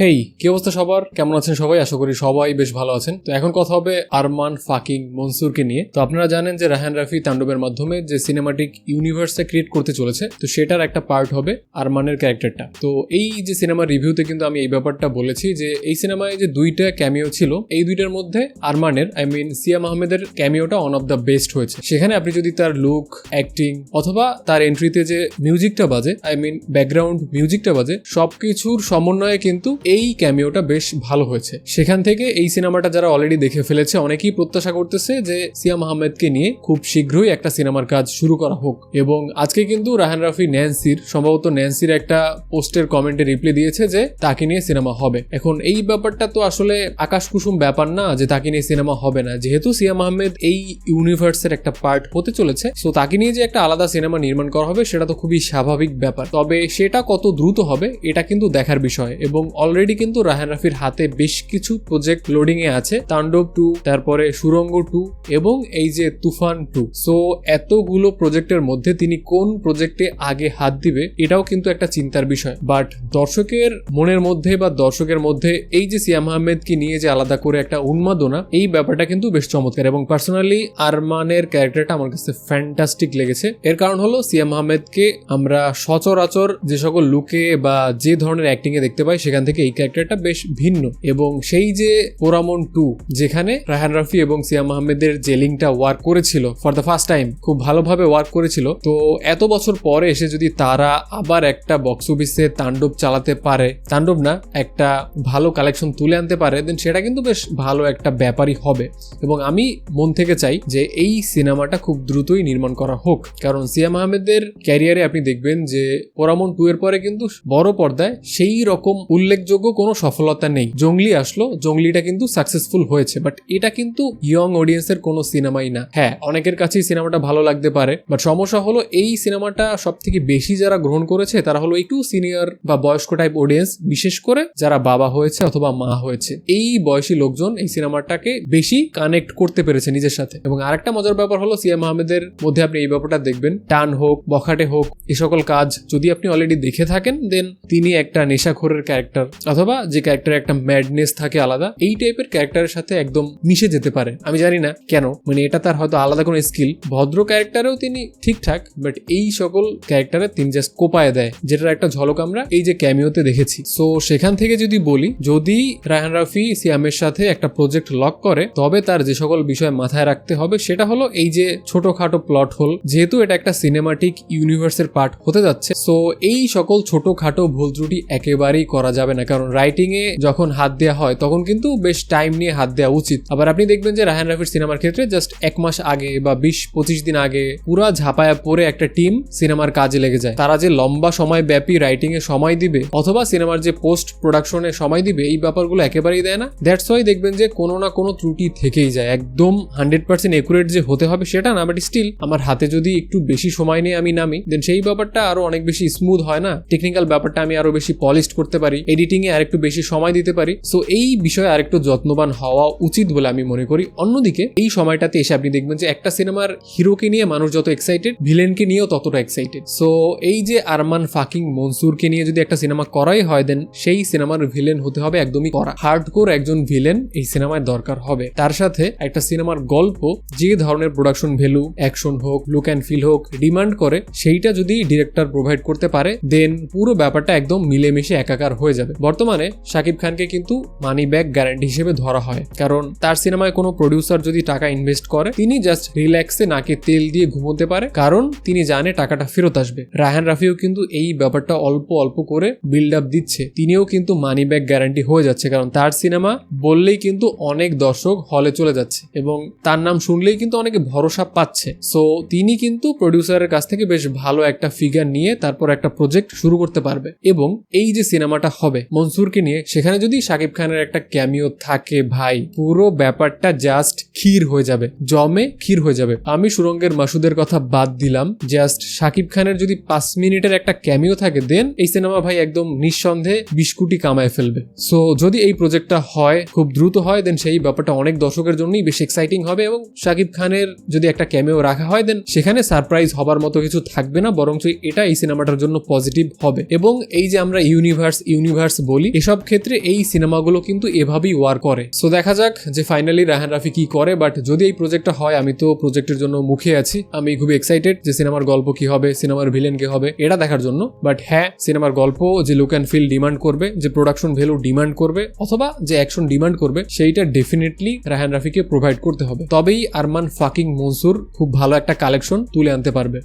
হেই কি অবস্থা সবার? কেমন আছেন সবাই? আশা করি সবাই বেশ ভালো আছেন। তো এখন কথা হবে আরমান ফাকিং মনসুরকে নিয়ে। তো আপনারা জানেন যে রাহান রাফি তাণ্ডবের মাধ্যমে যে সিনেমাটিক ইউনিভার্সটা ক্রিয়েট করতে চলেছে, তো সেটার একটা পার্ট হবে আরমানের ক্যারেক্টারটা তো এই যে সিনেমার রিভিউতে কিন্তু আমি এই ব্যাপারটা বলেছি যে, এই সিনেমায় যে দুইটা ক্যামিও ছিল, এই দুইটার মধ্যে আরমানের আই মিন সিয়াম আহমেদের ক্যামিওটা অন অফ দ্য বেস্ট হয়েছে। সেখানে আপনি যদি তার লুক অ্যাক্টিং অথবা তার এন্ট্রিতে যে মিউজিকটা বাজে আই মিন ব্যাকগ্রাউন্ড মিউজিকটা বাজে, সবকিছুর সমন্বয়ে কিন্তু এই ক্যামিওটা বেশ ভালো হয়েছে। সেখান থেকে এই সিনেমাটা যারা অলরেডি দেখে ফেলেছে, অনেকেই প্রত্যাশা করতেছে যে সিয়াম আহমেদকে নিয়ে খুব শীঘ্রই একটা সিনেমার কাজ শুরু করা হোক। এবং আজকে কিন্তু রাহান রাফি ন্যান্সির, সম্ভবত ন্যান্সির একটা পোস্টের কমেন্টে রিপ্লাই দিয়েছে যে তাকে নিয়ে সিনেমা হবে। এখন এই ব্যাপারটা তো আসলে আকাশ কুসুম ব্যাপার না যে তাকে নিয়ে সিনেমা হবে না। যেহেতু সিয়াম আহমেদ এই ইউনিভার্সের একটা পার্ট হতে চলেছে সো তাকে নিয়ে যে একটা আলাদা সিনেমা নির্মাণ করা হবে সেটা তো খুবই স্বাভাবিক ব্যাপার। তবে সেটা কত দ্রুত হবে, এটা কিন্তু দেখার বিষয়। এবং অলরেডি কিন্তু রাহান রাফির হাতে বেশ কিছু প্রজেক্ট লোডিং এ আছে। তাণ্ডব টু তারপরে সুরঙ্গ টু এবং এই যে তুফান টু সো এতগুলো প্রজেক্টের মধ্যে তিনি কোন প্রজেক্টে আগে হাত দিবে, এটাও কিন্তু একটা চিন্তার বিষয়। বাট দর্শকের মনের মধ্যে বা দর্শকের মধ্যে এই যে সিয়াম আহমেদকে নিয়ে যে আলাদা করে একটা উন্মাদনা, এই ব্যাপারটা কিন্তু বেশ চমৎকার। এবং পার্সোনালি আরমানের ক্যারেক্টারটা আমার কাছে ফ্যান্টাস্টিক লেগেছে। এর কারণ হলো সিয়াম আহমেদকে আমরা সচরাচর যে সকল লুকে বা যে ধরনের অ্যাক্টিং এ দেখতে পাই, সেখান থেকে এই ক্যারেক্টারটা বেশ ভিন্ন এবং সেই যে পোরামন টু যেখানে রাহান রাফি এবং সিয়াম আহমেদের যে লিঙ্কটা ওয়ার্ক করেছিল ফর দ্য ফার্স্ট টাইম খুব ভালোভাবে ওয়ার্ক করেছিল। তো এত বছর পরে এসে যদি তারা আবার একটা বক্স অফিসে তাণ্ডব চালাতে পারে, তাণ্ডব না, একটা ভালো কালেকশন তুলে আনতে পারে দেন সেটা কিন্তু বেশ ভালো একটা ব্যাপারই হবে। এবং আমি মন থেকে চাই যে এই সিনেমাটা খুব দ্রুতই নির্মাণ করা হোক। কারণ সিয়াম আহমেদের ক্যারিয়ারে আপনি দেখবেন যে পোরামন টু এর পরে কিন্তু বড় পর্দায় সেই রকম উল্লেখযোগ্য কোনো সফলতা নেই। জঙ্গলি আসলো, জঙ্গলিটা কিন্তু সাকসেসফুল হয়েছে বাট এটা কিন্তু ইয়ং অডিয়েন্সের কোনো সিনেমাই না। হ্যাঁ অনেকের কাছেই সিনেমাটা ভালো লাগতে পারে বাট সমস্যা হলো এই সিনেমাটা সব থেকে বেশি যারা গ্রহণ করেছে, তারা হলো একটু সিনিয়র বা বয়স্ক টাইপ অডিয়েন্স বিশেষ করে যারা বাবা হয়েছে অথবা মা হয়েছে। এই বয়সী লোকজন এই সিনেমাটাকে বেশি কানেক্ট করতে পেরেছে নিজের সাথে। এবং আরেকটা মজার ব্যাপার হলো সিএম আহমেদের মধ্যে আপনি এই ব্যাপারটা দেখবেন, টান হোক, বখাটে হোক, এ সকল কাজ যদি আপনি অলরেডি দেখে থাকেন দেন তিনি একটা নেশাখোরের ক্যারেক্টার অথবা যে ক্যারেক্টারে একটা ম্যাডনেস থাকে আলাদা, এই টাইপের ক্যারেক্টারের সাথে একদম মিশে যেতে পারে। আমি জানি না কেন মানে এটা তার হয়তো আলাদা কোনো স্কিল ভদ্র ক্যারেক্টারেও তিনি ঠিকঠাক বাট এই সকল ক্যারেক্টারে তিনি জাস্ট কোপায় দেয়, যেটার একটা ঝলক আমরা এই যে ক্যামিওতে দেখেছি। সো সেখান থেকে যদি বলি, যদি রায়হান রাফি সিয়ামের সাথে একটা প্রজেক্ট লক করে, তবে তার যে সকল বিষয় মাথায় রাখতে হবে, সেটা হলো এই যে ছোটখাটো প্লট হোল যেহেতু এটা একটা সিনেমাটিক ইউনিভার্সের পার্ট হতে যাচ্ছে সো এই সকল ছোটখাটো ভুল ত্রুটি একেবারেই করা যাবে না। কারণ রাইটিং এ যখন হাত দেওয়া হয়, তখন কিন্তু বেশ টাইম নিয়ে হাত দেওয়া উচিত। আবার আপনি দেখবেন যে রাহান রাফির সিনেমার ক্ষেত্রে জাস্ট এক মাস আগে বা বিশ পঁচিশ দিন আগে পুরা ঝাপায়া পরে একটা টিম সিনেমার কাজে লেগে যায়। তারা যে লম্বা সময় ব্যাপী রাইটিং এ সময় দিবে অথবা সিনেমার যে পোস্ট প্রোডাকশনে সময় দিবে, এই ব্যাপারগুলো একেবারেই দেয় না। দ্যাটস ওয়াই দেখবেন যে কোনো না কোনো ত্রুটি থেকেই যায়। একদম হান্ড্রেড পার্সেন্ট একুরেট যে হতে হবে সেটা না বাট স্টিল আমার হাতে যদি একটু বেশি সময় নিয়ে আমি নামি দেন সেই ব্যাপারটা আরও অনেক বেশি স্মুথ হয় না। টেকনিক্যাল ব্যাপারটা আমি আরও বেশি পলিশড করতে পারি। এডিটিং এ আরেকটু বেশি সময় দিতে পারি। সো এই বিষয়ে আরেকটু যত্নবান হওয়া উচিত বলে আমি মনে করি। অন্যদিকে, এই সময়টাতে এসে আপনি দেখবেন যে একটা সিনেমার হিরোকে নিয়ে মানুষ যত এক্সাইটেড ভিলেনকে নিয়েও ততটা এক্সাইটেড সো এই যে আরমান ফাকিং মনসুরকে নিয়ে যদি একটা সিনেমা করাই হয় দেন সেই সিনেমার ভিলেন হতে হবে একদমই করা। হার্ডকোর একজন ভিলেন এই সিনেমায় দরকার হবে। তার সাথে একটা সিনেমার গল্প, যে ধরনের প্রোডাকশন ভ্যালু অ্যাকশন হোক লুক অ্যান্ড ফিল হোক ডিমান্ড করে, সেইটা যদি ডিরেক্টর প্রোভাইড করতে পারে দেন পুরো ব্যাপারটা একদম মিলেমিশে একাকার হয়ে যাবে। বর্তমানে শাকিব খানকে কিন্তু মানি ব্যাক গ্যারান্টি হিসেবে ধরা হয়। কারণ তার সিনেমায় কোনো প্রডিউসার যদি টাকা ইনভেস্ট করে, তিনি জাস্ট রিল্যাক্সে নাকে তেল দিয়ে ঘুমোতে পারে। কারণ তিনি জানে টাকাটা ফেরত আসবে। রায়হান রাফিও কিন্তু এই ব্যাপারটা অল্প অল্প করে বিল্ড আপ দিচ্ছে। তিনিও কিন্তু মানি ব্যাক গ্যারান্টি হয়ে যাচ্ছে। কারণ তার সিনেমা বললেই কিন্তু অনেক দর্শক হলে চলে যাচ্ছে এবং তার নাম শুনলেই কিন্তু অনেকে ভরসা পাচ্ছে। সো তিনি কিন্তু প্রডিউসারের কাছ থেকে বেশ ভালো একটা ফিগার নিয়ে তারপর একটা প্রজেক্ট শুরু করতে পারবে এবং এই যে সিনেমাটা হবে মনসুরকে নিয়ে, সেখানে যদি শাকিব খানের একটা ক্যামিও থাকে, ভাই, পুরো ব্যাপারটা জাস্ট ক্ষীর হয়ে যাবে, জমে ক্ষীর হয়ে যাবে। আমি সুরঙ্গের মাসুদের কথা বাদ দিলাম জাস্ট শাকিব খানের যদি পাঁচ মিনিটের একটা ক্যামিও থাকে দেন এই সিনেমা ভাই একদম নিঃসন্দেহে বিশ কোটি কামায় ফেলবে। সো যদি এই প্রজেক্টটা হয়, খুব দ্রুত হয় দেন সেই ব্যাপারটা অনেক দর্শকের জন্যই বেশ এক্সাইটিং হবে এবং শাকিব খানের যদি একটা ক্যামিও রাখা হয় দেন সেখানে সারপ্রাইজ হবার মতো কিছু থাকবে না, বরঞ্চ এটা এই সিনেমাটার জন্য পজিটিভ হবে। এবং এই যে আমরা ইউনিভার্স ইউনিভার্স বলি, এসব ক্ষেত্রে এই সিনেমাগুলো কিন্তু এভাবেই ওয়ার করে। সো দেখা যাক যে ফাইনালি রাহান রাফি কি করে বাট যদি এই প্রজেক্টটা হয়, আমি তো প্রজেক্টের জন্য মুখে আছি। আমি খুবই এক্সাইটেড যে সিনেমার গল্প কি হবে, সিনেমার ভিলেন কি হবে, এটা দেখার জন্য। বাট হ্যাঁ সিনেমার গল্প যে লুক অ্যান্ড ফিল ডিমান্ড করবে, যে প্রোডাকশন ভ্যালু ডিমান্ড করবে, অথবা যে অ্যাকশন ডিমান্ড করবে, সেইটা ডেফিনেটলি রাহান রাফিকে প্রোভাইড করতে হবে। তবেই আরমান ফাকিং মনসুর খুব ভালো একটা কালেকশন তুলে আনতে পারবে।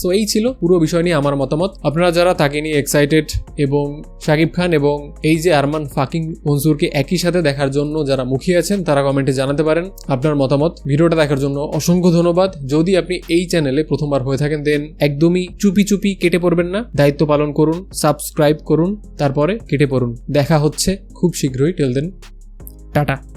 সো এই ছিল পুরো বিষয় নিয়ে আমার মতামত। আপনারা যারা তাকে নিয়ে এক্সাইটেড এবং শাকিব খান এবং এই যে আরমান ফাকিং মনসুরকে একই সাথে দেখার জন্য যারা মুখিয়ে আছেন, তারা কমেন্টে জানাতে পারেন। আপনার মতামত, ভিডিওটা দেখার জন্য অসংখ্য ধন্যবাদ। যদি আপনি এই চ্যানেলে প্রথমবার হয়ে থাকেন দেন একদমই চুপি চুপি কেটে পড়বেন না। দায়িত্ব পালন করুন সাবস্ক্রাইব করুন, তারপরে কেটে পড়ুন। দেখা হচ্ছে খুব শীঘ্রই। Till then tata.